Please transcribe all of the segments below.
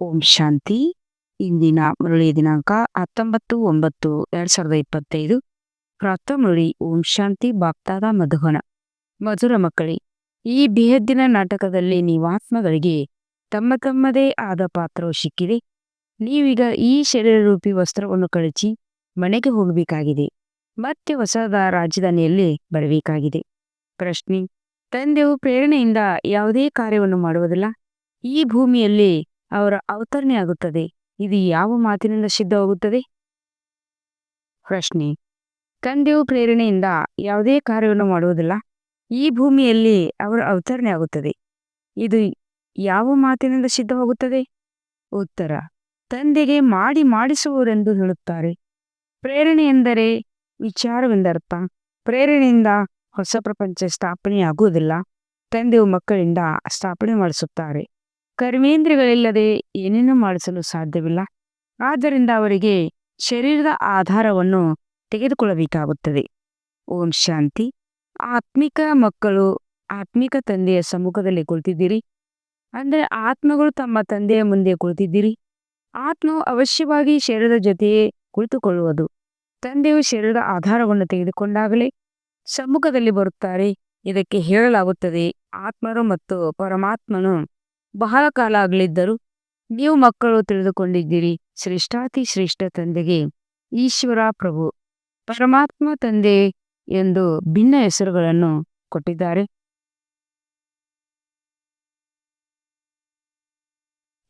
ಓಂ ಶಾಂತಿ. ಇಂದಿನ ಮುರಳಿ ದಿನಾಂಕ ಹತ್ತೊಂಬತ್ತು ಒಂಬತ್ತು ಎರಡ್ ಸಾವಿರದ ಇಪ್ಪತ್ತೈದು. ಪ್ರಾತಃ ಮುರಳಿ ಓಂ ಶಾಂತಿ ಬಾಪ್ತಾದ ಮಧುವನ ಮಧುರ ಮಕ್ಕಳಿ, ಈ ಬೇಹದ್ದಿನ ನಾಟಕದಲ್ಲಿ ನೀವಾತ್ಮಗಳಿಗೆ ತಮ್ಮ ತಮ್ಮದೇ ಆದ ಪಾತ್ರವು ಸಿಕ್ಕಿದೆ. ನೀವೀಗ ಈ ಶರೀರ ರೂಪಿ ವಸ್ತ್ರವನ್ನು ಕಳಚಿ ಮನೆಗೆ ಹೋಗಬೇಕಾಗಿದೆ. ಮತ್ತೆ ಹೊಸದ ರಾಜಧಾನಿಯಲ್ಲಿ ಬರಬೇಕಾಗಿದೆ. ಪ್ರಶ್ನೆ, ತಂದೆಯು ಪ್ರೇರಣೆಯಿಂದ ಯಾವುದೇ ಕಾರ್ಯವನ್ನು ಮಾಡುವುದಿಲ್ಲ. ಈ ಭೂಮಿಯಲ್ಲಿ ಅವರ ಅವತರಣೆ ಆಗುತ್ತದೆ. ಇದು ಯಾವ ಮಾತಿನಿಂದ ಸಿದ್ಧವಾಗುತ್ತದೆ? ಪ್ರಶ್ನೆ. ತಂದೆಯು ಪ್ರೇರಣೆಯಿಂದ ಯಾವುದೇ ಕಾರ್ಯವನ್ನು ಮಾಡುವುದಿಲ್ಲ. ಈ ಭೂಮಿಯಲ್ಲಿ ಅವರ ಅವತರಣೆ ಆಗುತ್ತದೆ. ಇದು ಯಾವ ಮಾತಿನಿಂದ ಸಿದ್ಧವಾಗುತ್ತದೆ? ಉತ್ತರ. ತಂದೆಗೆ ಮಾಡಿ ಮಾಡಿಸುವರೆಂದು ಹೇಳುತ್ತಾರೆ. ಪ್ರೇರಣೆ ಎಂದರೆ ವಿಚಾರವೆಂದರ್ಥ. ಪ್ರೇರಣೆಯಿಂದ ಹೊಸ ಪ್ರಪಂಚ ಸ್ಥಾಪನೆಯಾಗುವುದಿಲ್ಲ. ತಂದೆಯು ಮಕ್ಕಳಿಂದ ಸ್ಥಾಪನೆ ಮಾಡಿಸುತ್ತಾರೆ. ಕರ್ಮೇಂದ್ರಿಯಗಳಿಲ್ಲದೆ ಏನೇನು ಮಾಡಿಸಲು ಸಾಧ್ಯವಿಲ್ಲ. ಆದ್ದರಿಂದ ಅವರಿಗೆ ಶರೀರದ ಆಧಾರವನ್ನು ತೆಗೆದುಕೊಳ್ಳಬೇಕಾಗುತ್ತದೆ. ಓಂ ಶಾಂತಿ. ಆತ್ಮಿಕ ಮಕ್ಕಳು ಆತ್ಮಿಕ ತಂದೆಯ ಸಮ್ಮುಖದಲ್ಲಿ ಕುಳಿತಿದ್ದೀರಿ. ಅಂದರೆ ಆತ್ಮಗಳು ತಮ್ಮ ತಂದೆಯ ಮುಂದೆ ಕುಳಿತಿದ್ದೀರಿ. ಆತ್ಮವು ಅವಶ್ಯವಾಗಿ ಶರೀರದ ಜೊತೆಯೇ ಕುಳಿತುಕೊಳ್ಳುವುದು. ತಂದೆಯು ಶರೀರದ ಆಧಾರವನ್ನು ತೆಗೆದುಕೊಂಡಾಗಲೇ ಸಮ್ಮುಖದಲ್ಲಿ ಬರುತ್ತಾರೆ. ಇದಕ್ಕೆ ಹೇಳಲಾಗುತ್ತದೆ, ಆತ್ಮರು ಮತ್ತು ಪರಮಾತ್ಮನು ಬಹಳ ಕಾಲ ಆಗಲಿದ್ದರು ನೀವು ಮಕ್ಕಳು ತಿಳಿದುಕೊಂಡಿದ್ದೀರಿ. ಶ್ರೇಷ್ಠಾತಿ ಶ್ರೇಷ್ಠ ತಂದೆಗೆ ಈಶ್ವರ ಪ್ರಭು. ಪರಮಾತ್ಮ ತಂದೆ ಎಂದು ಭಿನ್ನ ಹೆಸರುಗಳನ್ನು ಕೊಟ್ಟಿದ್ದಾರೆ.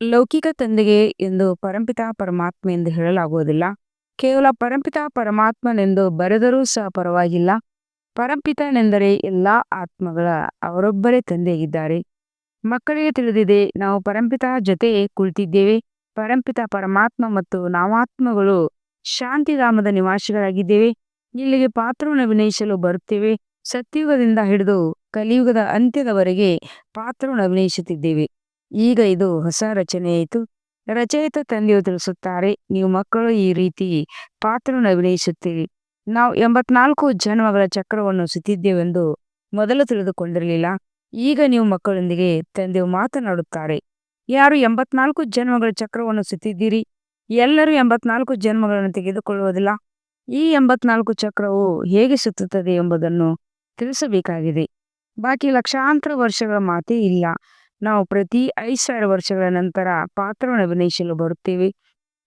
ಲೌಕಿಕ ತಂದೆಗೆ ಎಂದು ಪರಂಪಿತ ಪರಮಾತ್ಮ ಎಂದು ಹೇಳಲಾಗುವುದಿಲ್ಲ. ಕೇವಲ ಪರಂಪಿತ ಪರಮಾತ್ಮನೆಂದು ಬರೆದರೂ ಸಹ ಪರವಾಗಿಲ್ಲ. ಪರಂಪಿತನೆಂದರೆ ಎಲ್ಲ ಆತ್ಮಗಳ ಅವರೊಬ್ಬರೇ ತಂದೆಯಾಗಿದ್ದಾರೆ. ಮಕ್ಕಳಿಗೆ ತಿಳಿದಿದೆ, ನಾವು ಪರಂಪಿತ ಜೊತೆ ಕುಳಿತಿದ್ದೇವೆ. ಪರಂಪಿತ ಪರಮಾತ್ಮ ಮತ್ತು ನಾಮಾತ್ಮಗಳು ಶಾಂತಿಧಾಮದ ನಿವಾಸಿಗಳಾಗಿದ್ದೇವೆ. ಇಲ್ಲಿಗೆ ಪಾತ್ರವನ್ನು ಅಭಿನಯಿಸಲು ಬರುತ್ತೇವೆ. ಸತ್ಯುಗದಿಂದ ಹಿಡಿದು ಕಲಿಯುಗದ ಅಂತ್ಯದವರೆಗೆ ಪಾತ್ರವನ್ನು ಅಭಿನಯಿಸುತ್ತಿದ್ದೇವೆ. ಈಗ ಇದು ಹೊಸ ರಚನೆಯಾಯಿತು. ರಚಯಿತ ತಂದೆಯು ತಿಳಿಸುತ್ತಾರೆ, ನೀವು ಮಕ್ಕಳು ಈ ರೀತಿ ಪಾತ್ರವನ್ನು ಅಭಿನಯಿಸುತ್ತೀರಿ. ನಾವು ಎಂಬತ್ನಾಲ್ಕು ಜನ್ಮಗಳ ಚಕ್ರವನ್ನು ಸುತ್ತಿದ್ದೇವೆಂದು ಮೊದಲು ತಿಳಿದುಕೊಂಡಿರಲಿಲ್ಲ. ಈಗ ನೀವು ಮಕ್ಕಳೊಂದಿಗೆ ತಂದೆ ಮಾತನಾಡುತ್ತಾರೆ. ಯಾರು ಎಂಬತ್ನಾಲ್ಕು ಜನ್ಮಗಳ ಚಕ್ರವನ್ನು ಸುತ್ತಿದ್ದೀರಿ? ಎಲ್ಲರೂ ಎಂಬತ್ನಾಲ್ಕು ಜನ್ಮಗಳನ್ನು ತೆಗೆದುಕೊಳ್ಳುವುದಿಲ್ಲ. ಈ ಎಂಬತ್ನಾಲ್ಕು ಚಕ್ರವು ಹೇಗೆ ಸುತ್ತುತ್ತದೆ ಎಂಬುದನ್ನು ತಿಳಿಸಬೇಕಾಗಿದೆ. ಬಾಕಿ ಲಕ್ಷಾಂತರ ವರ್ಷಗಳ ಮಾತೇ ಇಲ್ಲ. ನಾವು ಪ್ರತಿ ಐದು ಸಾವಿರ ವರ್ಷಗಳ ನಂತರ ಪಾತ್ರವನ್ನು ಅಭಿನಯಿಸಲು ಬರುತ್ತೇವೆ.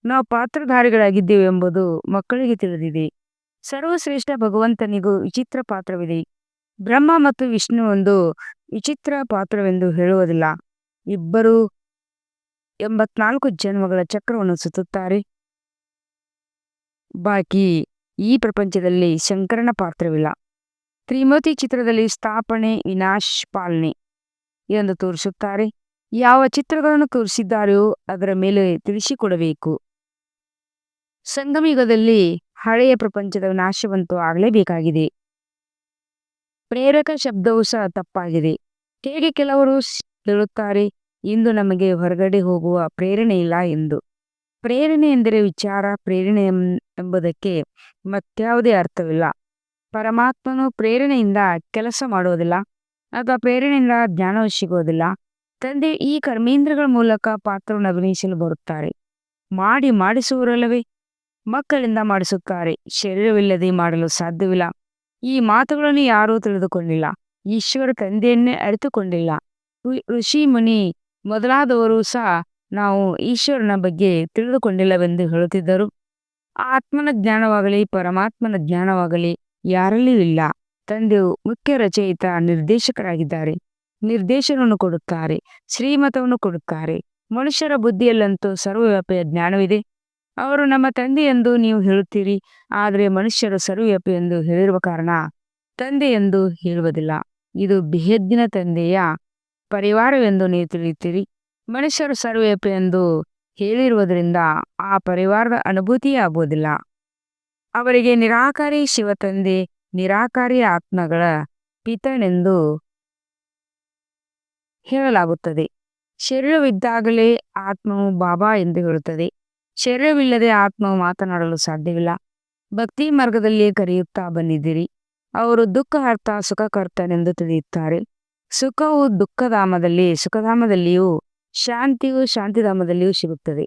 ನಾವು ಪಾತ್ರಧಾರಿಗಳಾಗಿದ್ದೇವೆ ಎಂಬುದು ಮಕ್ಕಳಿಗೆ ತಿಳಿದಿದೆ. ಸರ್ವಶ್ರೇಷ್ಠ ಭಗವಂತನಿಗೂ ವಿಚಿತ್ರ ಪಾತ್ರವಿದೆ. ಬ್ರಹ್ಮ ಮತ್ತು ವಿಷ್ಣು ಒಂದು ವಿಚಿತ್ರ ಪಾತ್ರವೆಂದು ಹೇಳುವುದಿಲ್ಲ. ಇಬ್ಬರು ಎಂಬತ್ನಾಲ್ಕು ಜನ್ಮಗಳ ಚಕ್ರವನ್ನು ಸುತ್ತುತ್ತಾರೆ. ಬಾಕಿ ಈ ಪ್ರಪಂಚದಲ್ಲಿ ಶಂಕರನ ಪಾತ್ರವಿಲ್ಲ. ತ್ರಿಮತಿ ಚಿತ್ರದಲ್ಲಿ ಸ್ಥಾಪನೆ, ವಿನಾಶ್, ಪಾಲನೆ ಎಂದು ತೋರಿಸುತ್ತಾರೆ. ಯಾವ ಚಿತ್ರಗಳನ್ನು ತೋರಿಸಿದ್ದಾರೆಯೋ ಅದರ ಮೇಲೆ ತಿಳಿಸಿಕೊಡಬೇಕು. ಸಂಗಮಯುಗದಲ್ಲಿ ಹಳೆಯ ಪ್ರಪಂಚದ ನಾಶವಂತೂ ಆಗಲೇಬೇಕಾಗಿದೆ. ಪ್ರೇರಕ ಶಬ್ದವು ಸಹ ತಪ್ಪಾಗಿದೆ. ಹೇಗೆ ಕೆಲವರು ಹೇಳುತ್ತಾರೆ, ಇಂದು ನಮಗೆ ಹೊರಗಡೆ ಹೋಗುವ ಪ್ರೇರಣೆ ಇಲ್ಲ ಎಂದು. ಪ್ರೇರಣೆ ಎಂದರೆ ವಿಚಾರ, ಪ್ರೇರಣೆ ಎಂಬುದಕ್ಕೆ ಮತ್ಯಾವುದೇ ಅರ್ಥವಿಲ್ಲ. ಪರಮಾತ್ಮನು ಪ್ರೇರಣೆಯಿಂದ ಕೆಲಸ ಮಾಡುವುದಿಲ್ಲ ಅಥವಾ ಪ್ರೇರಣೆಯಿಂದ ಜ್ಞಾನವು ಸಿಗುವುದಿಲ್ಲ. ತಂದೆ ಈ ಕರ್ಮೇಂದ್ರಗಳ ಮೂಲಕ ಪಾತ್ರವನ್ನು ಅಭಿನಯಿಸಲು ಬರುತ್ತಾರೆ. ಮಾಡಿ ಮಾಡಿಸುವರಲ್ಲವೇ ಮಕ್ಕಳಿಂದ ಮಾಡಿಸುತ್ತಾರೆ. ಶರೀರವಿಲ್ಲದೆ ಮಾಡಲು ಸಾಧ್ಯವಿಲ್ಲ. ಈ ಮಾತುಗಳನ್ನು ಯಾರೂ ತಿಳಿದುಕೊಂಡಿಲ್ಲ ಈಶ್ವರ ತಂದೆಯನ್ನೇ ಅರಿತುಕೊಂಡಿಲ್ಲ. ಋಷಿ ಮುನಿ ಮೊದಲಾದವರು ಸಹ ನಾವು ಈಶ್ವರನ ಬಗ್ಗೆ ತಿಳಿದುಕೊಂಡಿಲ್ಲವೆಂದು ಹೇಳುತ್ತಿದ್ದರು. ಆತ್ಮನ ಜ್ಞಾನವಾಗಲಿ, ಪರಮಾತ್ಮನ ಜ್ಞಾನವಾಗಲಿ ಯಾರಲ್ಲಿ ಇಲ್ಲ. ತಂದೆಯು ಮುಖ್ಯ ರಚಯಿತ ನಿರ್ದೇಶಕರಾಗಿದ್ದಾರೆ. ನಿರ್ದೇಶನವನ್ನು ಕೊಡುತ್ತಾರೆ, ಶ್ರೀಮತವನ್ನು ಕೊಡುತ್ತಾರೆ. ಮನುಷ್ಯರ ಬುದ್ಧಿಯಲ್ಲಂತೂ ಸರ್ವವ್ಯಾಪಿಯ ಜ್ಞಾನವಿದೆ. ಅವರು ನಮ್ಮ ತಂದೆ ಎಂದು ನೀವು ಹೇಳುತ್ತೀರಿ, ಆದರೆ ಮನುಷ್ಯರು ಸರ್ವವ್ಯಾಪಿ ಎಂದು ಹೇಳಿರುವ ಕಾರಣ ತಂದೆ ಎಂದು ಹೇಳುವುದಿಲ್ಲ. ಇದು ಬೇಹದ್ದಿನ ತಂದೆಯ ಪರಿವಾರವೆಂದು ನೀವು ತಿಳಿಯುತ್ತೀರಿ. ಮನುಷ್ಯರು ಸರ್ವವ್ಯಾಪಿ ಎಂದು ಹೇಳಿರುವುದರಿಂದ ಆ ಪರಿವಾರದ ಅನುಭೂತಿಯೇ ಆಗುವುದಿಲ್ಲ. ಅವರಿಗೆ ನಿರಾಕಾರಿ ಶಿವ ತಂದೆ ನಿರಾಕಾರಿ ಆತ್ಮಗಳ ಪಿತನೆಂದು ಹೇಳಲಾಗುತ್ತದೆ. ಶರೀರವಿದ್ದಾಗಲೇ ಆತ್ಮವು ಬಾಬಾ ಎಂದು ಹೇಳುತ್ತದೆ. ಶರೀರವಿಲ್ಲದೆ ಆತ್ಮವು ಮಾತನಾಡಲು ಸಾಧ್ಯವಿಲ್ಲ. ಭಕ್ತಿ ಮಾರ್ಗದಲ್ಲಿ ಕರೆಯುತ್ತಾ ಬಂದಿದ್ದೀರಿ. ಅವರು ದುಃಖಹರ್ತ ಸುಖಕರ್ತನೆಂದು ತಿಳಿಯುತ್ತಾರೆ. ಸುಖವು ದುಃಖಧಾಮದಲ್ಲಿ, ಸುಖಧಾಮದಲ್ಲಿಯೂ ಶಾಂತಿಯು ಶಾಂತಿಧಾಮದಲ್ಲಿಯೂ ಸಿಗುತ್ತದೆ.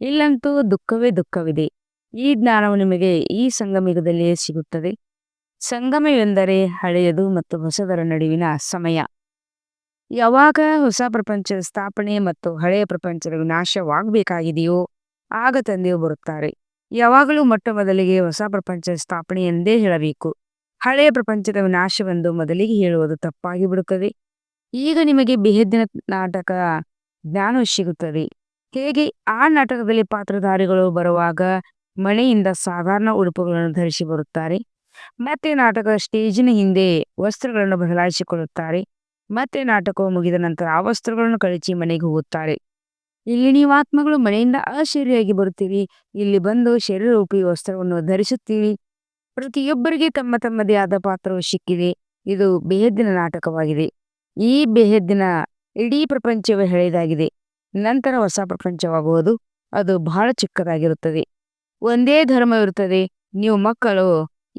ಇಲ್ಲಂತೂ ದುಃಖವೇ ದುಃಖವಿದೆ. ಈ ಜ್ಞಾನವು ನಿಮಗೆ ಈ ಸಂಗಮಿಗದಲ್ಲಿಯೇ ಸಿಗುತ್ತದೆ. ಸಂಗಮವೆಂದರೆ ಹಳೆಯದು ಮತ್ತು ಹೊಸದರ ನಡುವಿನ ಸಮಯ. ಯಾವಾಗ ಹೊಸ ಪ್ರಪಂಚದ ಸ್ಥಾಪನೆ ಮತ್ತು ಹಳೆಯ ಪ್ರಪಂಚದ ವಿನಾಶವಾಗಬೇಕಾಗಿದೆಯೋ ಆಗ ತಂದೆಯು ಬರುತ್ತಾರೆ. ಯಾವಾಗಲೂ ಮೊಟ್ಟ ಮೊದಲಿಗೆ ಹೊಸ ಪ್ರಪಂಚದ ಸ್ಥಾಪನೆ ಎಂದೇ ಹೇಳಬೇಕು. ಹಳೆಯ ಪ್ರಪಂಚದ ವಿನಾಶವೆಂದು ಮೊದಲಿಗೆ ಹೇಳುವುದು ತಪ್ಪಾಗಿ ಬಿಡುತ್ತದೆ. ಈಗ ನಿಮಗೆ ಬೇಹದ್ದಿನ ನಾಟಕ ಜ್ಞಾನ ಸಿಗುತ್ತದೆ. ಹೇಗೆ ಆ ನಾಟಕದಲ್ಲಿ ಪಾತ್ರಧಾರಿಗಳು ಬರುವಾಗ ಮನೆಯಿಂದ ಸಾಧಾರಣ ಉಡುಪುಗಳನ್ನು ಧರಿಸಿ ಬರುತ್ತಾರೆ. ಮತ್ತೆ ನಾಟಕ ಸ್ಟೇಜಿನ ಹಿಂದೆ ವಸ್ತ್ರಗಳನ್ನು ಬದಲಾಯಿಸಿಕೊಳ್ಳುತ್ತಾರೆ. ಮತ್ತೆ ನಾಟಕವು ಮುಗಿದ ನಂತರ ಆ ವಸ್ತ್ರಗಳನ್ನು ಕಳಚಿ ಮನೆಗೆ ಹೋಗುತ್ತಾರೆ. ಇಲ್ಲಿ ನೀವು ಆತ್ಮಗಳು ಮನೆಯಿಂದ ಅಶರೀರಿಯಾಗಿ ಬರುತ್ತೀರಿ. ಇಲ್ಲಿ ಬಂದು ಶರೀರರೂಪಿ ವಸ್ತ್ರವನ್ನು ಧರಿಸುತ್ತೀರಿ. ಪ್ರತಿಯೊಬ್ಬರಿಗೆ ತಮ್ಮ ತಮ್ಮದೇ ಆದ ಪಾತ್ರವು ಸಿಕ್ಕಿದೆ. ಇದು ಬೇಹದ್ದಿನ ನಾಟಕವಾಗಿದೆ. ಈ ಬೇಹದ್ದಿನ ಇಡೀ ಪ್ರಪಂಚವೇ ಹಳೆಯದಾಗಿದೆ. ನಂತರ ಹೊಸ ಪ್ರಪಂಚವಾಗುವುದು. ಅದು ಬಹಳ ಚಿಕ್ಕದಾಗಿರುತ್ತದೆ. ಒಂದೇ ಧರ್ಮವಿರುತ್ತದೆ. ನೀವು ಮಕ್ಕಳು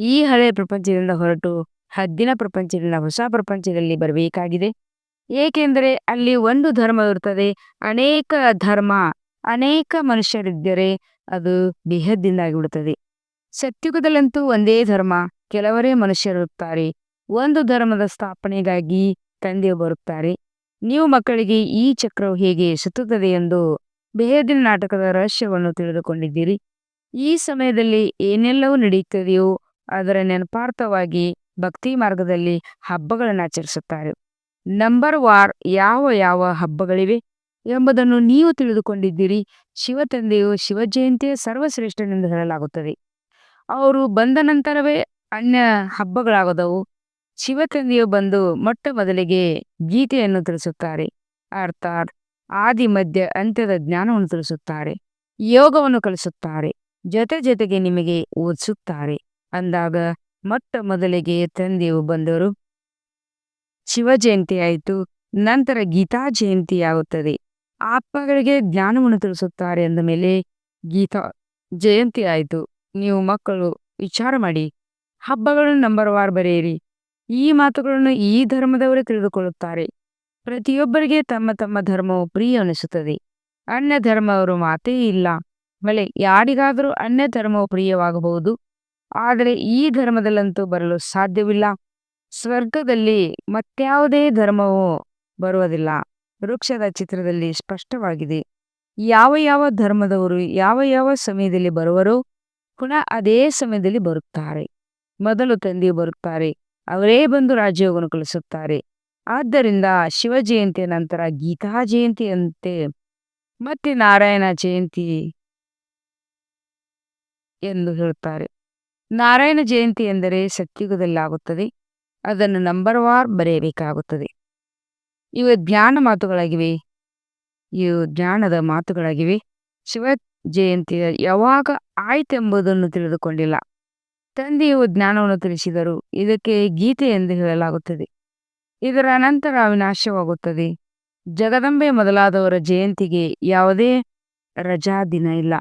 ಈ ಹಳೆಯ ಪ್ರಪಂಚದಿಂದ ಹೊರಟು ಹದ್ದಿನ ಪ್ರಪಂಚದಿಂದ ಹೊಸ ಪ್ರಪಂಚದಲ್ಲಿ ಬರಬೇಕಾಗಿದೆ. ಏಕೆಂದರೆ ಅಲ್ಲಿ ಒಂದು ಧರ್ಮ ಧರ್ಮವಿರುತ್ತದೆ, ಅನೇಕ ಧರ್ಮ, ಅನೇಕ ಮನುಷ್ಯರಿದ್ದರೆ ಅದು ಬೇಹದ್ದಿಂದಾಗಿಬಿಡುತ್ತದೆ. ಸತ್ಯುಗದಲ್ಲಂತೂ ಒಂದೇ ಧರ್ಮ, ಕೆಲವರೇ ಮನುಷ್ಯರಿರುತ್ತಾರೆ. ಒಂದು ಧರ್ಮದ ಸ್ಥಾಪನೆಗಾಗಿ ತಂದೆ ಬರುತ್ತಾರೆ. ನೀವು ಮಕ್ಕಳಿಗೆ ಈ ಚಕ್ರವು ಹೇಗೆ ಸುತ್ತುತ್ತದೆ ಎಂದು ಬೆಹದಿನ ನಾಟಕದ ರಹಸ್ಯವನ್ನು ತಿಳಿದುಕೊಂಡಿದ್ದೀರಿ. ಈ ಸಮಯದಲ್ಲಿ ಏನೆಲ್ಲವೂ ನಡೆಯುತ್ತದೆಯೋ ಅದರ ನೆನಪಾರ್ಥವಾಗಿ ಭಕ್ತಿ ಮಾರ್ಗದಲ್ಲಿ ಹಬ್ಬಗಳನ್ನು ಆಚರಿಸುತ್ತಾರೆ. ನಂಬರ್ ವಾರ್ ಯಾವ ಯಾವ ಹಬ್ಬಗಳಿವೆ ಎಂಬುದನ್ನು ನೀವು ತಿಳಿದುಕೊಂಡಿದ್ದೀರಿ. ಶಿವ ತಂದೆಯು ಶಿವ ಸರ್ವಶ್ರೇಷ್ಠನೆಂದು ಹೇಳಲಾಗುತ್ತದೆ. ಅವರು ಬಂದ ನಂತರವೇ ಅನ್ಯ ಹಬ್ಬಗಳಾಗದವು. ಶಿವ ತಂದೆಯು ಬಂದು ಮೊಟ್ಟ ಮೊದಲಿಗೆ ಗೀತೆಯನ್ನು ತಿಳಿಸುತ್ತಾರೆ. ಅರ್ಥಾತ್ ಆದಿ, ಮಧ್ಯ, ಅಂತ್ಯದ ಜ್ಞಾನವನ್ನು ತಿಳಿಸುತ್ತಾರೆ. ಯೋಗವನ್ನು ಕಲಿಸುತ್ತಾರೆ. ಜೊತೆ ಜೊತೆಗೆ ನಿಮಗೆ ಓದಿಸುತ್ತಾರೆ. ಅಂದಾಗ ಮೊಟ್ಟ ಮೊದಲಿಗೆ ತಂದೆಯು ಬಂದರು ಶಿವ ಜಯಂತಿ ಆಯಿತು, ನಂತರ ಗೀತಾ ಜಯಂತಿ ಆಗುತ್ತದೆ. ಅಪ್ಪಗಳಿಗೆ ಜ್ಞಾನವನ್ನು ತಿಳಿಸುತ್ತಾರೆ ಅಂದ ಮೇಲೆ ಗೀತಾ, ಜಯಂತಿ ಆಯಿತು, ನೀವು ಮಕ್ಕಳು ವಿಚಾರ ಮಾಡಿ, ಹಬ್ಬಗಳನ್ನು ನಂಬರ್ ವಾರ್ ಬರೆಯಿರಿ. ಈ ಮಾತುಗಳನ್ನು ಈ ಧರ್ಮದವರೇ ತಿಳಿದುಕೊಳ್ಳುತ್ತಾರೆ. ಪ್ರತಿಯೊಬ್ಬರಿಗೆ ತಮ್ಮ ತಮ್ಮ ಧರ್ಮವು ಪ್ರಿಯ ಅನಿಸುತ್ತದೆ. ಅನ್ಯ ಧರ್ಮವರು ಮಾತೇ ಇಲ್ಲ. ಮೇಲೆ ಯಾರಿಗಾದರೂ ಅನ್ಯ ಧರ್ಮವು ಪ್ರಿಯವಾಗಬಹುದು. ಆದರೆ ಈ ಧರ್ಮದಲ್ಲಂತೂ ಬರಲು ಸಾಧ್ಯವಿಲ್ಲ. ಸ್ವರ್ಗದಲ್ಲಿ ಮತ್ಯಾವುದೇ ಧರ್ಮವು ಬರುವುದಿಲ್ಲ. ವೃಕ್ಷದ ಚಿತ್ರದಲ್ಲಿ ಸ್ಪಷ್ಟವಾಗಿದೆ. ಯಾವ ಯಾವ ಧರ್ಮದವರು ಯಾವ ಯಾವ ಸಮಯದಲ್ಲಿ ಬರುವರು ಪುನಃ ಅದೇ ಸಮಯದಲ್ಲಿ ಬರುತ್ತಾರೆ. ಮೊದಲು ತಂದೆ ಬರುತ್ತಾರೆ, ಅವರೇ ಬಂದು ರಾಜ್ಯವನ್ನು ಕಳಿಸುತ್ತಾರೆ ಆದ್ದರಿಂದ ಶಿವ ಜಯಂತಿಯ ನಂತರ ಗೀತಾ ಜಯಂತಿಯಂತೆ ಮತ್ತೆ ನಾರಾಯಣ ಜಯಂತಿ ಎಂದು ಹೇಳುತ್ತಾರೆ. ನಾರಾಯಣ ಜಯಂತಿ ಎಂದರೆ ಸತ್ಯುಗದಲ್ಲಾಗುತ್ತದೆ. ಅದನ್ನು ನಂಬರ್ ವಾರ್ ಬರೆಯಬೇಕಾಗುತ್ತದೆ. ಇವು ಜ್ಞಾನ ಮಾತುಗಳಾಗಿವೆ. ಇವು ಜ್ಞಾನದ ಮಾತುಗಳಾಗಿವೆ. ಶಿವ ಜಯಂತಿ ಯಾವಾಗ ಆಯ್ತೆಂಬುದನ್ನು ತಿಳಿದುಕೊಂಡಿಲ್ಲ. ತಂದೆಯು ಜ್ಞಾನವನ್ನು ತಿಳಿಸಿದರು. ಇದಕ್ಕೆ ಗೀತೆ ಎಂದು ಹೇಳಲಾಗುತ್ತದೆ. ಇದರ ನಂತರ ವಿನಾಶವಾಗುತ್ತದೆ ಜಗದಂಬೆ ಮೊದಲಾದವರ ಜಯಂತಿಗೆ ಯಾವುದೇ ರಜಾ ದಿನ ಇಲ್ಲ.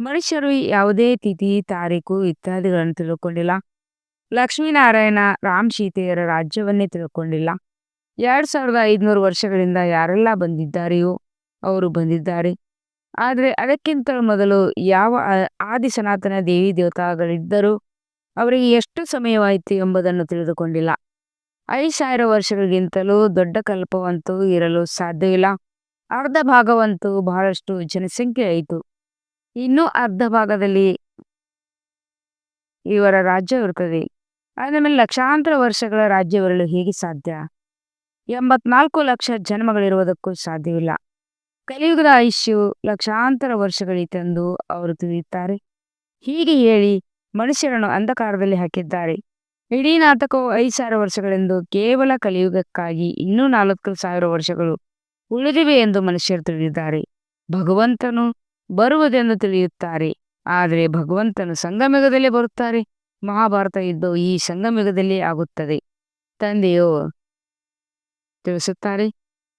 ಮನುಷ್ಯರು ಯಾವುದೇ ತಿಥಿ, ತಾರೀಕು ಇತ್ಯಾದಿಗಳನ್ನು ತಿಳ್ಕೊಂಡಿಲ್ಲ. ಲಕ್ಷ್ಮೀನಾರಾಯಣ ರಾಮ್ ಸೀತೆಯರ ರಾಜ್ಯವನ್ನೇ ತಿಳ್ಕೊಂಡಿಲ್ಲ. ಎರಡ್ ಸಾವಿರದ ಐದುನೂರು ವರ್ಷಗಳಿಂದ ಯಾರೆಲ್ಲ ಬಂದಿದ್ದಾರೆಯೋ ಅವರು ಬಂದಿದ್ದಾರೆ. ಆದರೆ ಅದಕ್ಕಿಂತ ಮೊದಲು ಯಾವ ಆದಿ ಸನಾತನ ದೇವಿ ದೇವತಾಗಳಿದ್ದರೂ ಅವರಿಗೆ ಎಷ್ಟು ಸಮಯವಾಯಿತು ಎಂಬುದನ್ನು ತಿಳಿದುಕೊಂಡಿಲ್ಲ. ಐದು ಸಾವಿರ ವರ್ಷಗಳಿಗಿಂತಲೂ ದೊಡ್ಡ ಕಲ್ಪವಂತೂ ಇರಲು ಸಾಧ್ಯವಿಲ್ಲ ಅರ್ಧ ಭಾಗವಂತೂ ಬಹಳಷ್ಟು ಜನಸಂಖ್ಯೆ ಆಯಿತು. ಇನ್ನೂ ಅರ್ಧ ಭಾಗದಲ್ಲಿ ಇವರ ರಾಜ್ಯವಿರುತ್ತದೆ ಆದಮೇಲೆ ಲಕ್ಷಾಂತರ ವರ್ಷಗಳ ರಾಜ್ಯವಿರಲು ಹೇಗೆ ಸಾಧ್ಯ? ಎಂಬತ್ನಾಲ್ಕು ಲಕ್ಷ ಜನ್ಮಗಳಿರುವುದಕ್ಕೂ ಸಾಧ್ಯವಿಲ್ಲ. ಕಲಿಯುಗದ ಆಯುಷ್ಯು ಲಕ್ಷಾಂತರ ವರ್ಷಗಳಿತೆಂದು ಅವರು ತಿಳಿಯುತ್ತಾರೆ. ಹೀಗೆ ಹೇಳಿ ಮನುಷ್ಯರನ್ನು ಅಂಧಕಾರದಲ್ಲಿ ಹಾಕಿದ್ದಾರೆ. ಇಡೀ ನಾಟಕವು ಐದು ಸಾವಿರ ವರ್ಷಗಳೆಂದು ಕೇವಲ ಕಲಿಯುಗಕ್ಕಾಗಿ ಇನ್ನೂ ನಾಲ್ಕು ಸಾವಿರ ವರ್ಷಗಳು ಉಳಿದಿವೆ ಎಂದು ಮನುಷ್ಯರು ತಿಳಿದಿದ್ದಾರೆ. ಭಗವಂತನು ಬರುವುದೆಂದು ತಿಳಿಯುತ್ತಾರೆ. ಆದರೆ ಭಗವಂತನು ಸಂಗಮಯುಗದಲ್ಲೇ ಬರುತ್ತಾರೆ. ಮಹಾಭಾರತ ಯುದ್ಧವು ಈ ಸಂಗಮಯುಗದಲ್ಲಿ ಆಗುತ್ತದೆ. ತಂದೆಯು ತಿಳಿಸುತ್ತಾರೆ,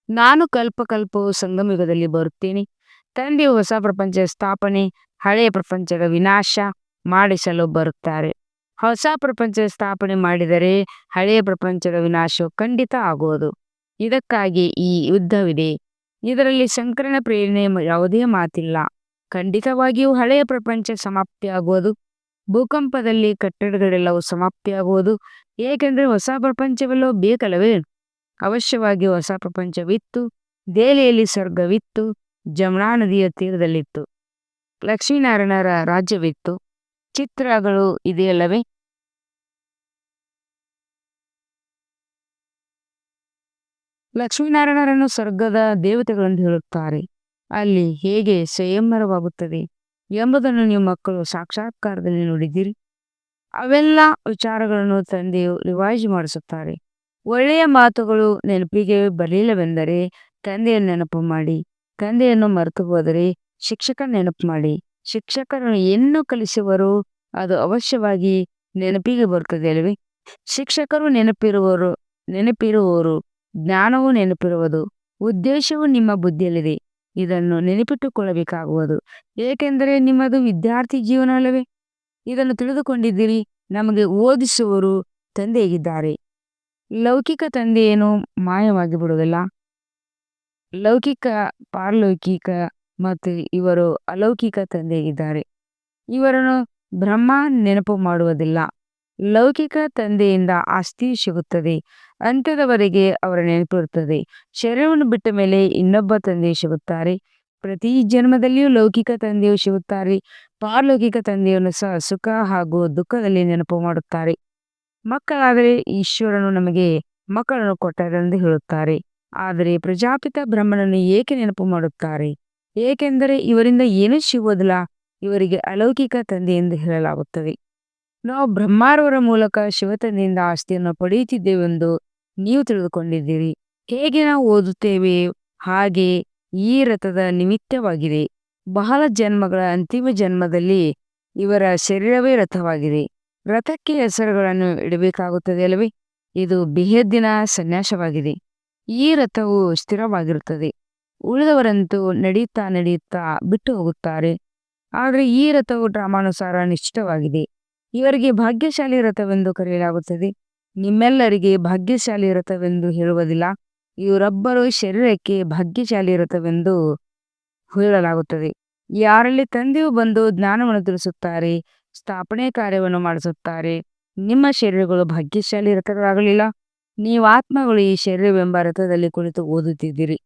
ನಾನು ಕಲ್ಪಕಲ್ಪವು ಸಂಗಮಯುಗದಲ್ಲಿ ಬರುತ್ತೇನೆ. ತಂದೆಯು ಹೊಸ ಪ್ರಪಂಚ ಸ್ಥಾಪನೆ, ಹಳೆಯ ಪ್ರಪಂಚದ ವಿನಾಶ ಮಾಡಿಸಲು ಬರುತ್ತಾರೆ. ಹೊಸ ಪ್ರಪಂಚ ಸ್ಥಾಪನೆ ಮಾಡಿದರೆ ಹಳೆಯ ಪ್ರಪಂಚದ ವಿನಾಶವು ಖಂಡಿತ ಆಗುವುದು. ಇದಕ್ಕಾಗಿ ಈ ಯುದ್ಧವಿದೆ. ಇದರಲ್ಲಿ ಸಂಕರಣ ಪ್ರೇರಣೆ ಯಾವುದೇ ಮಾತಿಲ್ಲ. ಖಂಡಿತವಾಗಿಯೂ ಹಳೆಯ ಪ್ರಪಂಚ ಸಮಾಪ್ತಿಯಾಗುವುದು ಭೂಕಂಪದಲ್ಲಿ ಕಟ್ಟಡಗಳೆಲ್ಲವೂ ಸಮಾಪ್ತಿಯಾಗುವುದು. ಏಕೆಂದರೆ ಹೊಸ ಪ್ರಪಂಚವೆಲ್ಲೋ ಬೇಕಲ್ಲವೇ? ಅವಶ್ಯವಾಗಿ ಹೊಸ ಪ್ರಪಂಚವಿತ್ತು. ದೆಹಲಿಯಲ್ಲಿ ಸ್ವರ್ಗವಿತ್ತು. ಜಮುನಾ ನದಿಯ ತೀರದಲ್ಲಿತ್ತು. ಲಕ್ಷ್ಮೀನಾರಾಯಣರ ರಾಜ್ಯವಿತ್ತು. ಚಿತ್ರಗಳು ಇದೆಯಲ್ಲವೇ? ಲಕ್ಷ್ಮೀನಾರಾಯಣರನ್ನು ಸ್ವರ್ಗದ ದೇವತೆಗಳೆಂದು ಹೇಳುತ್ತಾರೆ. ಅಲ್ಲಿ ಹೇಗೆ ಸ್ವಯಂವರವಾಗುತ್ತದೆ? ಎಂಬುದನ್ನು ನೀವು ಮಕ್ಕಳು ಸಾಕ್ಷಾತ್ಕಾರದಲ್ಲಿ ನೋಡಿದ್ದೀರಿ. ಅವೆಲ್ಲ ವಿಚಾರಗಳನ್ನು ತಂದೆಯು ರಿವೈಸ್ ಮಾಡಿಸುತ್ತಾರೆ. ಒಳ್ಳೆಯ ಮಾತುಗಳು ನೆನಪಿಗೆ ಬರಲಿಲ್ಲವೆಂದರೆ ತಂದೆಯನ್ನು ನೆನಪು ಮಾಡಿ, ತಂದೆಯನ್ನು ಮರೆತು ಹೋದರೆ ಶಿಕ್ಷಕ ನೆನಪು ಮಾಡಿ. ಶಿಕ್ಷಕರು ಏನು ಕಲಿಸುವರು ಅದು ಅವಶ್ಯವಾಗಿ ನೆನಪಿಗೆ ಬರುತ್ತದೆ ಅಲ್ವೇ ಶಿಕ್ಷಕರು ನೆನಪಿರುವರು, ನೆನಪಿರುವವರು, ಜ್ಞಾನವೂ ನೆನಪಿರುವುದು, ಉದ್ದೇಶವು ನಿಮ್ಮ ಬುದ್ಧಿಯಲ್ಲಿದೆ. ಇದನ್ನು ನೆನಪಿಟ್ಟುಕೊಳ್ಳಬೇಕಾಗುವುದು. ಏಕೆಂದರೆ ನಿಮ್ಮದು ವಿದ್ಯಾರ್ಥಿ ಜೀವನ ಅಲ್ಲವೇ ಇದನ್ನು ತಿಳಿದುಕೊಂಡಿದ್ದೀರಿ. ನಮಗೆ ಓದಿಸುವರು ತಂದೆಯಾಗಿದ್ದಾರೆ. ಲೌಕಿಕ ತಂದೆಯೇನು ಮಾಯವಾಗಿ ಬಿಡುವುದಿಲ್ಲ. ಲೌಕಿಕ, ಪಾರಲೌಕಿಕ ಮತ್ತು ಇವರು ಅಲೌಕಿಕ ತಂದೆಯಾಗಿದ್ದಾರೆ. ಇವರನ್ನು ಬ್ರಹ್ಮ ನೆನಪು ಮಾಡುವುದಿಲ್ಲ. ಲೌಕಿಕ ತಂದೆಯಿಂದ ಆಸ್ತಿ ಸಿಗುತ್ತದೆ. ಅಂತ್ಯದವರೆಗೆ ಅವರ ನೆನಪಿರುತ್ತದೆ ಶರೀರವನ್ನು ಬಿಟ್ಟ ಮೇಲೆ ಇನ್ನೊಬ್ಬ ತಂದೆಯು ಸಿಗುತ್ತಾರೆ ಪ್ರತಿ ಜನ್ಮದಲ್ಲಿಯೂ ಲೌಕಿಕ ತಂದೆಯು ಸಿಗುತ್ತಾರೆ ಪಾರಲೌಕಿಕ ತಂದೆಯನ್ನು ಸಹ ಸುಖ ಹಾಗೂ ದುಃಖದಲ್ಲಿ ನೆನಪು ಮಾಡುತ್ತಾರೆ. ಮಕ್ಕಳಾದರೆ ಈಶ್ವರನು ನಮಗೆ ಮಕ್ಕಳನ್ನು ಕೊಟ್ಟರೆಂದು ಹೇಳುತ್ತಾರೆ. ಆದರೆ ಪ್ರಜಾಪಿತ ಬ್ರಹ್ಮನನ್ನು ಏಕೆ ನೆನಪು ಮಾಡುತ್ತಾರೆ? ಏಕೆಂದರೆ ಇವರಿಂದ ಏನೂ ಸಿಗುವುದಿಲ್ಲ? ಇವರಿಗೆ ಅಲೌಕಿಕ ತಂದೆ ಎಂದು ಹೇಳಲಾಗುತ್ತದೆ. ನಾವು ಬ್ರಹ್ಮಾರವರ ಮೂಲಕ ಶಿವತಂದೆಯಿಂದ ಆಸ್ತಿಯನ್ನು ಪಡೆಯುತ್ತಿದ್ದೇವೆಂದು ನೀವು ತಿಳಿದುಕೊಂಡಿದ್ದೀರಿ. ಹೇಗೆ ನಾವು ಓದುತ್ತೇವೆ? ಹಾಗೆ ಈ ರಥದ ನಿಮಿತ್ತವಾಗಿದೆ. ಬಹಳ ಜನ್ಮಗಳ ಅಂತಿಮ ಜನ್ಮದಲ್ಲಿ ಇವರ ಶರೀರವೇ ರಥವಾಗಿದೆ. ರಥಕ್ಕೆ ಹೆಸರುಗಳನ್ನು ಇಡಬೇಕಾಗುತ್ತದೆ ಅಲ್ಲವೇ? ಇದು ಬಿಹದ್ದಿನ ಸನ್ಯಾಸವಾಗಿದೆ. ಈ ರಥವು ಸ್ಥಿರವಾಗಿರುತ್ತದೆ. ಉಳಿದವರಂತೂ ನಡೆಯುತ್ತಾ ನಡೆಯುತ್ತಾ ಬಿಟ್ಟು ಹೋಗುತ್ತಾರೆ. ಆದರೆ ಈ ರಥವು ಡ್ರಾಮಾನುಸಾರ ನಿಶ್ಚಿತವಾಗಿದೆ ಇವರಿಗೆ ಭಾಗ್ಯಶಾಲಿ ರಥವೆಂದು ಕರೆಯಲಾಗುತ್ತದೆ. ನಿಮ್ಮೆಲ್ಲರಿಗೆ ಭಾಗ್ಯಶಾಲಿ ಇರುತ್ತವೆಂದು ಹೇಳುವುದಿಲ್ಲ. ಇವರೊಬ್ಬರು ಶರೀರಕ್ಕೆ ಭಾಗ್ಯಶಾಲಿ ಇರುತ್ತವೆಂದು ಹೇಳಲಾಗುತ್ತದೆ. ಯಾರಲ್ಲಿ ತಂದೆಯು ಬಂದು ಜ್ಞಾನವನ್ನು ತಿಳಿಸುತ್ತಾರೆ, ಸ್ಥಾಪನೆ ಕಾರ್ಯವನ್ನು ಮಾಡಿಸುತ್ತಾರೆ, ನಿಮ್ಮ ಶರೀರಗಳು ಭಾಗ್ಯಶಾಲಿ ರಥಗಳಾಗಲಿಲ್ಲ. ನೀವು ಆತ್ಮಗಳು ಈ ಶರೀರವೆಂಬ ರಥದಲ್ಲಿ ಕುಳಿತು ಓದುತ್ತಿದ್ದೀರಿ.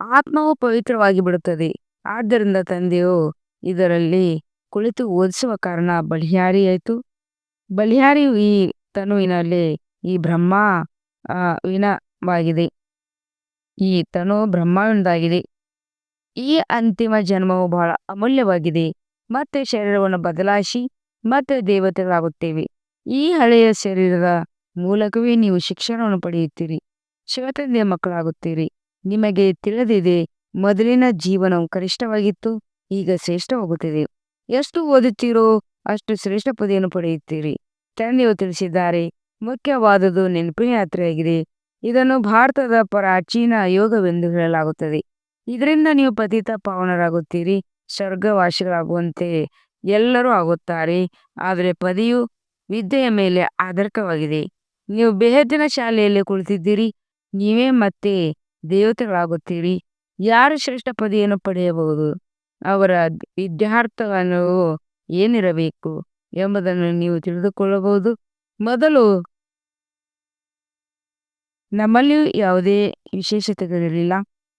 ಆತ್ಮವು ಪವಿತ್ರವಾಗಿ ಬಿಡುತ್ತದೆ. ಆದ್ದರಿಂದ ತಂದೆಯು ಇದರಲ್ಲಿ ಕುಳಿತು ಓದಿಸುವ ಕಾರಣ ಬಲಿಹಾರಿಯಾಯಿತು ಬಲಿಹಾರಿಯು ಈ ತನುವಿನಲ್ಲಿ ಈ ಬ್ರಹ್ಮ ವಿನವಾಗಿದೆ. ಈ ತನು ಬ್ರಹ್ಮವಿನದಾಗಿದೆ. ಈ ಅಂತಿಮ ಜನ್ಮವು ಬಹಳ ಅಮೂಲ್ಯವಾಗಿದೆ. ಮತ್ತೆ ಶರೀರವನ್ನು ಬದಲಾಯಿಸಿ ಮತ್ತೆ ದೇವತೆಗಳಾಗುತ್ತೇವೆ. ಈ ಹಳೆಯ ಶರೀರದ ಮೂಲಕವೇ ನೀವು ಶಿಕ್ಷಣವನ್ನು ಪಡೆಯುತ್ತೀರಿ. ಶಿವತಂದೆಯ ಮಕ್ಕಳಾಗುತ್ತೀರಿ. ನಿಮಗೆ ತಿಳಿದಿದೆ, ಮೊದಲಿನ ಜೀವನವು ಕನಿಷ್ಠವಾಗಿತ್ತು, ಈಗ ಶ್ರೇಷ್ಠವಾಗುತ್ತಿದೆ. ಎಷ್ಟು ಓದುತ್ತೀರೋ ಅಷ್ಟು ಶ್ರೇಷ್ಠ ಪದವಿಯನ್ನು ಪಡೆಯುತ್ತೀರಿ. ತಂದೆಯು ತಿಳಿಸಿದ್ದಾರೆ, ಮುಖ್ಯವಾದುದು ನೆನಪಿನ ಯಾತ್ರೆಯಾಗಿದೆ ಇದನ್ನು ಭಾರತದ ಪ್ರಾಚೀನ ಯೋಗವೆಂದು ಹೇಳಲಾಗುತ್ತದೆ. ಇದರಿಂದ ನೀವು ಪತಿತ ಪಾವನರಾಗುತ್ತೀರಿ, ಸ್ವರ್ಗವಾಸಿಗಳಾಗುವಂತೆ ಎಲ್ಲರೂ ಆಗುತ್ತಾರೆ. ಆದರೆ ಪದಿಯು ವಿದ್ಯೆಯ ಮೇಲೆ ಆಧಾರಿತವಾಗಿದೆ. ನೀವು ಬೇಹದ್ದಿನ ಶಾಲೆಯಲ್ಲಿ ಕುಳಿತಿದ್ದೀರಿ, ನೀವೇ ಮತ್ತೆ ದೇವತೆಗಳಾಗುತ್ತೀರಿ. ಯಾರು ಶ್ರೇಷ್ಠ ಪದಿಯನ್ನು ಪಡೆಯಬಹುದು? ಅವರ ವಿದ್ಯಾರ್ಥವನ್ನು ಏನಿರಬೇಕು? ಎಂಬುದನ್ನು ನೀವು ತಿಳಿದುಕೊಳ್ಳಬಹುದು. ಮೊದಲು ನಮ್ಮಲ್ಲಿಯೂ ಯಾವುದೇ ವಿಶೇಷತೆಗಳಿರಲಿಲ್ಲ.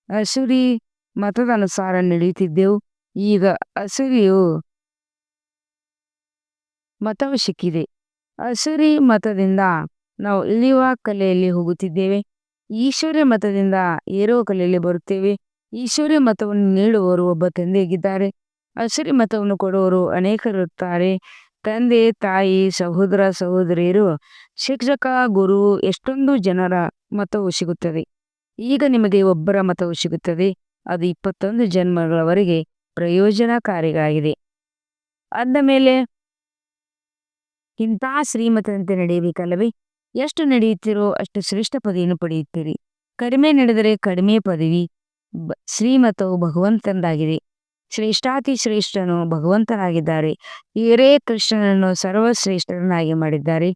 ಅಸುರಿ ಮತದ ಅನುಸಾರ ನಡೆಯುತ್ತಿದ್ದೆವು. ಈಗ ಅಸುರಿಯು ಮತವು ಸಿಕ್ಕಿದೆ. ಅಸುರಿ ಮತದಿಂದ ನಾವು ಇಳಿಯುವ ಕಲೆಯಲ್ಲಿ ಹೋಗುತ್ತಿದ್ದೇವೆ. ಈಶ್ವರ್ಯ ಮತದಿಂದ ಏರುವ ಕಲೆಯಲ್ಲಿ ಬರುತ್ತೇವೆ. ಈಶ್ವರ್ಯ ಮತವನ್ನು ನೀಡುವವರು ಒಬ್ಬ ತಂದೆಯಾಗಿದ್ದಾರೆ. ಅಸುರಿ ಮತವನ್ನು ಕೊಡುವವರು ಅನೇಕರಿರುತ್ತಾರೆ ತಂದೆ, ತಾಯಿ, ಸಹೋದರ, ಸಹೋದರಿಯರು, ಶಿಕ್ಷಕ, ಗುರು, ಎಷ್ಟೊಂದು ಜನರ ಮತವು ಸಿಗುತ್ತದೆ. ಈಗ ನಿಮಗೆ ಒಬ್ಬರ ಮತವು ಸಿಗುತ್ತದೆ. ಅದು ಇಪ್ಪತ್ತೊಂದು ಜನ್ಮಗಳವರೆಗೆ ಪ್ರಯೋಜನಕಾರಿಯಾಗಿದೆ. ಅಂದ ಮೇಲೆ ಇಂಥ ಶ್ರೀಮತದಂತೆ ನಡೆಯಬೇಕಲ್ಲವೇ? ಎಷ್ಟು ನಡೆಯುತ್ತೀರೋ ಅಷ್ಟು ಶ್ರೇಷ್ಠ ಪದವಿಯನ್ನು ಪಡೆಯುತ್ತೀರಿ. ಕಡಿಮೆ ನಡೆದರೆ ಕಡಿಮೆ ಪದವಿ. ಶ್ರೀಮತವು ಭಗವಂತನದಾಗಿದೆ. ಶ್ರೇಷ್ಠಾತಿ ಶ್ರೇಷ್ಠನು ಭಗವಂತನಾಗಿದ್ದಾರೆ. ಇವರೇ ಕೃಷ್ಣನನ್ನು ಸರ್ವಶ್ರೇಷ್ಠರನ್ನಾಗಿ ಮಾಡಿದ್ದಾರೆ.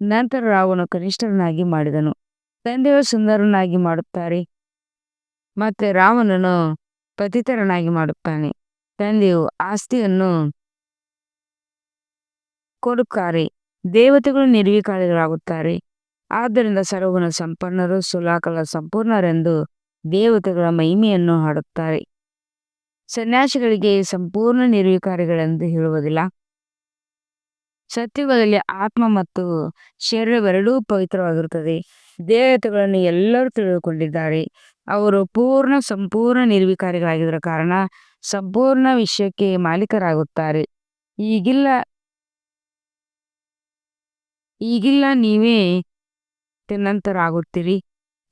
ನಂತರ ರಾವನು ಕನಿಷ್ಠರನ್ನಾಗಿ ಮಾಡಿದನು. ತಂದೆಯು ಸುಂದರನಾಗಿ ಮಾಡುತ್ತಾರೆ. ಮತ್ತೆ ರಾಮನನ್ನು ಪತಿತರನಾಗಿ ಮಾಡುತ್ತಾನೆ. ತಂದೆಯು ಆಸ್ತಿಯನ್ನು ಕೊಡುತ್ತಾರೆ. ದೇವತೆಗಳು ನಿರ್ವಿಕಾರಿಗಳಾಗುತ್ತಾರೆ. ಆದ್ದರಿಂದ ಸರ್ವಗುಣ ಸಂಪನ್ನರು ಸುಲಾಕಲ ಸಂಪೂರ್ಣರೆಂದು ದೇವತೆಗಳ ಮಹಿಮೆಯನ್ನು ಹಾಡುತ್ತಾರೆ. ಸನ್ಯಾಸಿಗಳಿಗೆ ಸಂಪೂರ್ಣ ನಿರ್ವಿಕಾರಿಗಳೆಂದು ಹೇಳುವುದಿಲ್ಲ. ಸತ್ಯುಗದಲ್ಲಿ ಆತ್ಮ ಮತ್ತು ಶರೀರವೆರಡೂ ಪವಿತ್ರವಾಗಿರುತ್ತದೆ. ದೇವತೆಗಳನ್ನು ಎಲ್ಲರೂ ತಿಳಿದುಕೊಂಡಿದ್ದಾರೆ. ಅವರು ಪೂರ್ಣ, ಸಂಪೂರ್ಣ ನಿರ್ವಿಕಾರಿಗಳಾಗಿದ್ದರ ಕಾರಣ ಸಂಪೂರ್ಣ ವಿಷಯಕ್ಕೆ ಮಾಲೀಕರಾಗುತ್ತಾರೆ. ಈಗಿಲ್ಲ ಈಗಿಲ್ಲ ನೀವೇ ತಿನ್ನಂತರಾಗುತ್ತೀರಿ.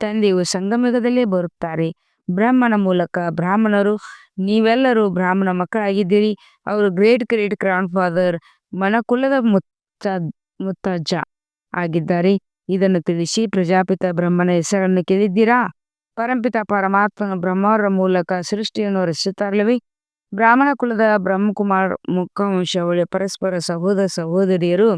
ತಂದೆಯು ಸಂಗಮಯುಗದಲ್ಲೇ ಬರುತ್ತಾರೆ. ಬ್ರಹ್ಮನ ಮೂಲಕ ಬ್ರಾಹ್ಮಣರು, ನೀವೆಲ್ಲರೂ ಬ್ರಾಹ್ಮಣ ಮಕ್ಕಳಾಗಿದ್ದೀರಿ. ಅವರು ಗ್ರೇಟ್ ಗ್ರೇಟ್ ಗ್ರಾಂಡ್ ಫಾದರ್ ಮನಕುಲದ ಮುತ್ತ, ಮುತ್ತಜ್ಜ ಆಗಿದ್ದಾರೆ. ಇದನ್ನು ತಿಳಿಸಿ ಪ್ರಜಾಪಿತ ಬ್ರಹ್ಮನ ಹೆಸರನ್ನು ಕೇಳಿದ್ದೀರಾ? ಪರಂಪಿತ ಪರಮಾತ್ಮನ ಬ್ರಹ್ಮರ ಮೂಲಕ ಸೃಷ್ಟಿಯನ್ನು ರಚಿಸುತ್ತಾರಲ್ಲವೇ? ಬ್ರಾಹ್ಮಣ ಕುಲದ ಬ್ರಹ್ಮಕುಮಾರ್ ಮುಖವಂಶವುಳ್ಳ ಪರಸ್ಪರ ಸಹೋದರ ಸಹೋದರಿಯರು.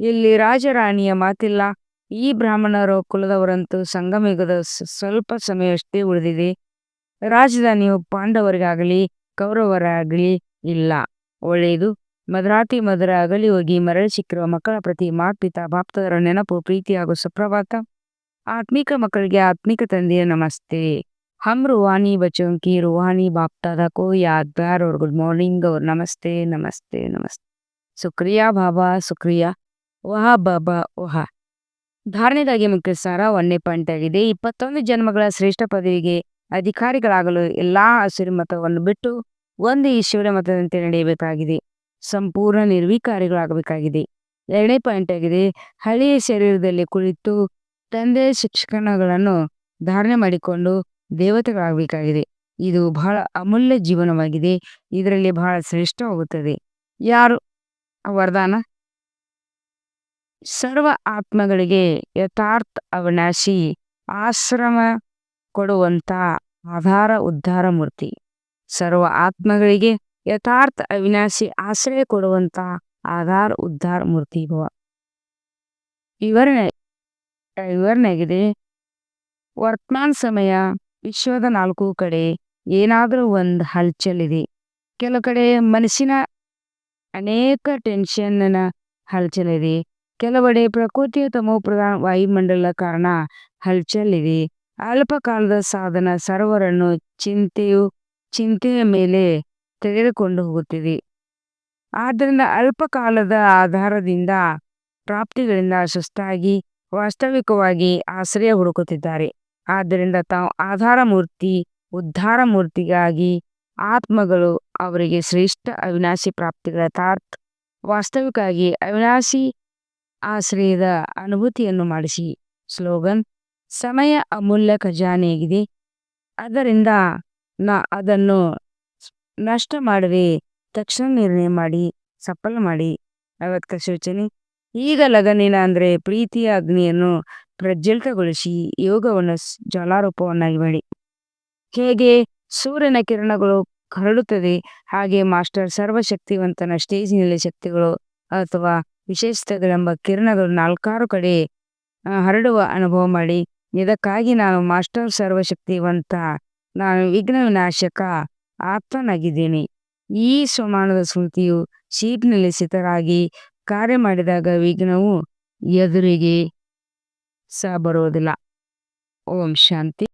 ಇಲ್ಲಿ ರಾಜರಾಣಿಯ ಮಾತಿಲ್ಲ. ಈ ಬ್ರಾಹ್ಮಣರ ಕುಲದವರಂತೂ ಸಂಗಮಯುಗದ ಸ್ವಲ್ಪ ಸಮಯವಷ್ಟೇ ಉಳಿದಿದೆ. ರಾಜಧಾನಿಯು ಪಾಂಡವರಿಗಾಗಲಿ, ಕೌರವರಾಗಲಿ ಇಲ್ಲ. ಒಳ್ಳೆಯದು. ಮದ್ರಾತಿ ಮದರ ಅಗಲಿ ಹೋಗಿ ಮರಳಿ ಸಿಕ್ಕಿರುವ ಮಕ್ಕಳ ಪ್ರತಿ ಮಾಪಿತ ಬಾಪ್ತದರ ನೆನಪು, ಪ್ರೀತಿ ಹಾಗೂ ಸುಪ್ರಭಾತ. ಆತ್ಮಿಕ ಮಕ್ಕಳಿಗೆ ಆತ್ಮಿಕ ತಂದೆಯ ನಮಸ್ತೆ. ಹಮ್ ರುಹಾನಿ ಬಚೋಂಕಿ ರುಹಾನಿ ಬಾಪ್ತಾದ ಕೋ ಯಾದ್ಗಾರ್ ಅವ್ರ ಗುಡ್ ಮಾರ್ನಿಂಗ್ ಅವ್ರು ನಮಸ್ತೆ ನಮಸ್ತೆ ನಮಸ್ತೆ. ಸುಕ್ರಿಯಾ ಬಾಬಾ, ಸುಕ್ರಿಯಾ. ವಹಾ ಬಾಬಾ ವಹಾ. ಧಾರಣೆಗಾಗಿ ಮುಖ್ಯ ಸಾರ ಒಂದನೇ ಪಾಯಿಂಟ್ ಆಗಿದೆ. ಇಪ್ಪತ್ತೊಂದು ಜನ್ಮಗಳ ಶ್ರೇಷ್ಠ ಪದವಿಗೆ ಅಧಿಕಾರಿಗಳಾಗಲು ಎಲ್ಲಾ ಹಸಿರು ಮತವನ್ನು ಬಿಟ್ಟು ಒಂದು ಈಶ್ವರ ಮತದಂತೆ ನಡೆಯಬೇಕಾಗಿದೆ. ಸಂಪೂರ್ಣ ನಿರ್ವಿಕಾರಿಗಳಾಗಬೇಕಾಗಿದೆ. ಎರಡನೇ ಪಾಯಿಂಟ್ ಆಗಿದೆ. ಹಳೆಯ ಶರೀರದಲ್ಲಿ ಕುಳಿತು ತಂದೆ ಶಿಕ್ಷಣಗಳನ್ನು ಧಾರಣೆ ಮಾಡಿಕೊಂಡು ದೇವತೆಗಳಾಗಬೇಕಾಗಿದೆ. ಇದು ಬಹಳ ಅಮೂಲ್ಯ ಜೀವನವಾಗಿದೆ. ಇದರಲ್ಲಿ ಬಹಳ ಶ್ರೇಷ್ಠವಾಗುತ್ತದೆ. ಯಾರು? ವರದಾನ? ಸರ್ವ ಆತ್ಮಗಳಿಗೆ ಯಥಾರ್ಥ ಅವಿನಾಶಿ ಆಶ್ರಮ ಕೊಡುವಂತ ಆಧಾರ ಉದ್ಧಾರ ಮೂರ್ತಿ. ಸರ್ವ ಆತ್ಮಗಳಿಗೆ ಯಥಾರ್ಥ ಅವಿನಾಶಿ ಆಶ್ರಯ ಕೊಡುವಂಥ ಆಧಾರ ಉದ್ಧಾರ ಮೂರ್ತಿ ಭವ ವಿವರಣೆ ವಿವರಣೆಯಾಗಿದೆ. ವರ್ತಮಾನ ಸಮಯ ವಿಶ್ವದ ನಾಲ್ಕು ಕಡೆ ಏನಾದರೂ ಒಂದು ಹಲ್ಚಲಿದೆ. ಕೆಲವು ಕಡೆ ಮನಸ್ಸಿನ ಅನೇಕ ಟೆನ್ಷನ್ನ ಹಲ್ಚಲಿದೆ. ಕೆಲವೆಡೆ ಪ್ರಕೃತಿಯ ತಮೋ ಪ್ರಧಾನ ವಾಯುಮಂಡಲ ಕಾರಣ ಹಲ್ಚಲಿದೆ. ಅಲ್ಪಕಾಲದ ಸಾಧನ ಸರ್ವರನ್ನು ಚಿಂತೆಯು, ಚಿಂತೆಯ ಮೇಲೆ ತೆಗೆದುಕೊಂಡು ಹೋಗುತ್ತಿದೆ. ಆದ್ದರಿಂದ ಅಲ್ಪಕಾಲದ ಆಧಾರದಿಂದ ಪ್ರಾಪ್ತಿಗಳಿಂದ ಸುಸ್ತಾಗಿ, ವಾಸ್ತವಿಕವಾಗಿ ಆಶ್ರಯ ಹುಡುಕುತ್ತಿದ್ದಾರೆ. ಆದ್ದರಿಂದ ತಾವು ಆಧಾರ ಮೂರ್ತಿ ಉದ್ಧಾರ ಮೂರ್ತಿಗಾಗಿ ಆತ್ಮಗಳು ಅವರಿಗೆ ಶ್ರೇಷ್ಠ ಅವಿನಾಶಿ ಪ್ರಾಪ್ತಿಗಳ ತಾರ್ಥ್, ವಾಸ್ತವಿಕವಾಗಿ ಅವಿನಾಶಿ ಆಶ್ರಯದ ಅನುಭೂತಿಯನ್ನು ಮಾಡಿಸಿ. ಸ್ಲೋಗನ್, ಸಮಯ ಅಮೂಲ್ಯ ಖಜಾನೆಯಾಗಿದೆ ಅದರಿಂದ ನಾ ಅದನ್ನು ನಷ್ಟ ಮಾಡದೆ ತಕ್ಷಣ ನಿರ್ಣಯ ಮಾಡಿ, ಸಫಲ ಮಾಡಿ. ಅವತ್ತ ಸೂಚನೆ, ಈಗ ಲಗನಿನ ಅಂದರೆ ಪ್ರೀತಿಯ ಅಗ್ನಿಯನ್ನು ಪ್ರಜ್ವಲಿತಗೊಳಿಸಿ, ಯೋಗವನ್ನು ಜಲಾರೂಪವನ್ನಾಗಿ ಮಾಡಿ. ಹೇಗೆ? ಸೂರ್ಯನ ಕಿರಣಗಳು ಹರಡುತ್ತದೆ ಹಾಗೆ ಮಾಸ್ಟರ್ ಸರ್ವಶಕ್ತಿವಂತನ ಸ್ಟೇಜ್ನಲ್ಲಿ ಶಕ್ತಿಗಳು ಅಥವಾ ವಿಶೇಷತೆಗಳೆಂಬ ಕಿರಣಗಳು ನಾಲ್ಕಾರು ಕಡೆ ಹರಡುವ ಅನುಭವ ಮಾಡಿ, ಇದಕ್ಕಾಗಿ ನಾನು ಮಾಸ್ಟರ್ ಸರ್ವಶಕ್ತಿವಂತ, ನಾನು ವಿಘ್ನ ವಿನಾಶಕ ಆಪ್ತನಾಗಿದ್ದೇನೆ. ಈ ಸಮಾನದ ಸ್ಮೃತಿಯು ಶೀಟ್ನಲ್ಲಿ ಸಿತರಾಗಿ ಕಾರ್ಯ ಮಾಡಿದಾಗ ವಿಘ್ನವು ಎದುರಿಗೆ ಸಹ ಬರುವುದಿಲ್ಲ. ಓಂ ಶಾಂತಿ.